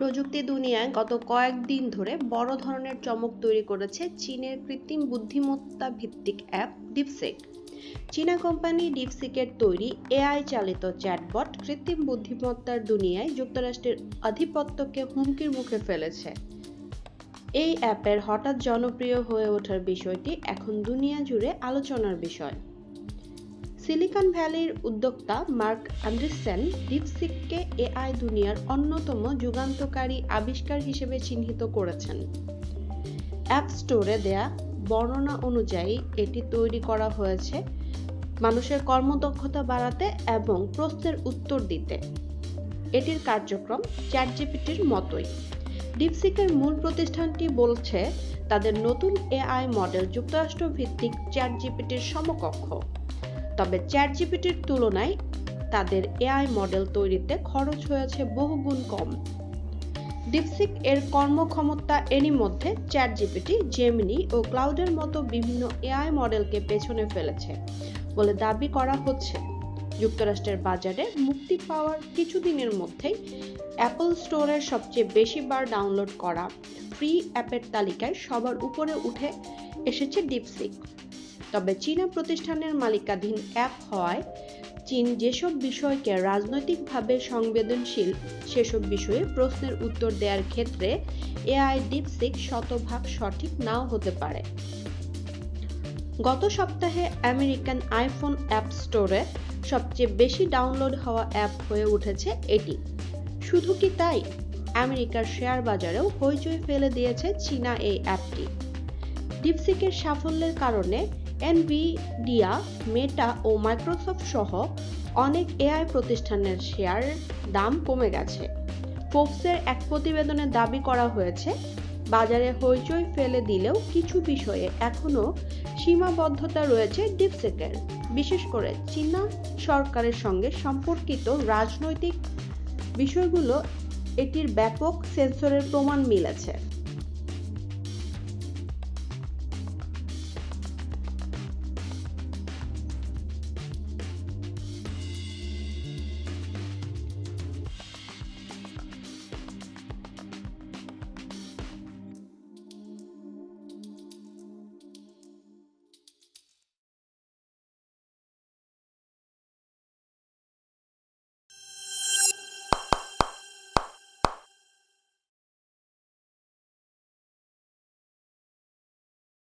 প্রযুক্তি দুনিয়ায় গত কয়েকদিন ধরে বড় ধরনের চমক তৈরি করেছে চীনের কৃত্রিম বুদ্ধিমত্তা ভিত্তিক অ্যাপ ডিপসেক। চীনা কোম্পানি ডিপসিকের তৈরি এআই চালিত চ্যাটবট কৃত্রিম বুদ্ধিমত্তার দুনিয়ায় যুক্তরাষ্ট্রের আধিপত্যকে হুমকির মুখে ফেলেছে। এই অ্যাপের হঠাৎ জনপ্রিয় হয়ে ওঠার বিষয়টি এখন দুনিয়া জুড়ে আলোচনার বিষয়। সিলিকন ভ্যালির উদ্যোক্তা মার্ক অ্যান্ডারসন ডিপসিককে এআই দুনিয়ার অন্যতম যুগান্তকারী আবিষ্কার হিসেবে চিহ্নিত করেছেন। অ্যাপ স্টোরে দেয়া বর্ণনা অনুযায়ী এটি তৈরি করা হয়েছে মানুষের কর্মদক্ষতা বাড়াতে এবং প্রশ্নের উত্তর দিতে। এটির কার্যক্রম চ্যাটজিপিটির মতোই। ডিপসিকের মূল প্রতিষ্ঠানটি বলছে, তাদের নতুন এআই মডেল যুক্তরাষ্ট্র ভিত্তিক চ্যাটজিপিটির সমকক্ষ। তবে চ্যাট জিপিটির তুলনায় তাদের এআই মডেল তৈরিতে খরচ হয়েছে বহুগুণ কম। ডিপসিক এর কর্মক্ষমতা এরই মধ্যে চ্যাট জিপিটি জেমিনি ও ক্লাউডের মতো বিভিন্ন এআই মডেলকে পেছনে ফেলেছে বলে দাবি করা হচ্ছে। যুক্তরাষ্ট্রের বাজারে মুক্তি পাওয়ার কিছুদিনের মধ্যেই অ্যাপল স্টোরের সবচেয়ে বেশি বার ডাউনলোড করা ফ্রি অ্যাপের তালিকায় সবার উপরে উঠে এসেছে ডিপসিক তবে চীনা প্রতিষ্ঠানের মালিকাধীন অ্যাপ হওয়ায় চীন যেসব বিষয়কে রাজনৈতিকভাবে সংবেদনশীল, সেসব বিষয়ে প্রশ্নের উত্তর দেওয়ার ক্ষেত্রে এআই ডিপসিক শতভাগ সঠিক নাও হতে পারে। গত সপ্তাহে আমেরিকান আইফোন অ্যাপ স্টোরে সবচেয়ে বেশি ডাউনলোড হওয়া অ্যাপ হয়ে উঠেছে এটি। শুধু কি তাই? আমেরিকার শেয়ার বাজারেও হইচই ফেলে দিয়েছে চীনা এই অ্যাপটি। ডিপসিকের সাফল্যের কারণে এনভিডিয়া, মেটা ও মাইক্রোসফট সহ অনেক এআই প্রতিষ্ঠানের শেয়ার দাম কমে গেছে। ফোর্বসের এক প্রতিবেদনে দাবি করা হয়েছে, বাজারে হইচই ফেলে দিলেও কিছু বিষয়ে এখনও সীমাবদ্ধতা রয়েছে ডিপসেকের। বিশেষ করে চীনা সরকারের সঙ্গে সম্পর্কিত রাজনৈতিক বিষয়গুলো এটির ব্যাপক সেন্সরের প্রমাণ মিলেছে।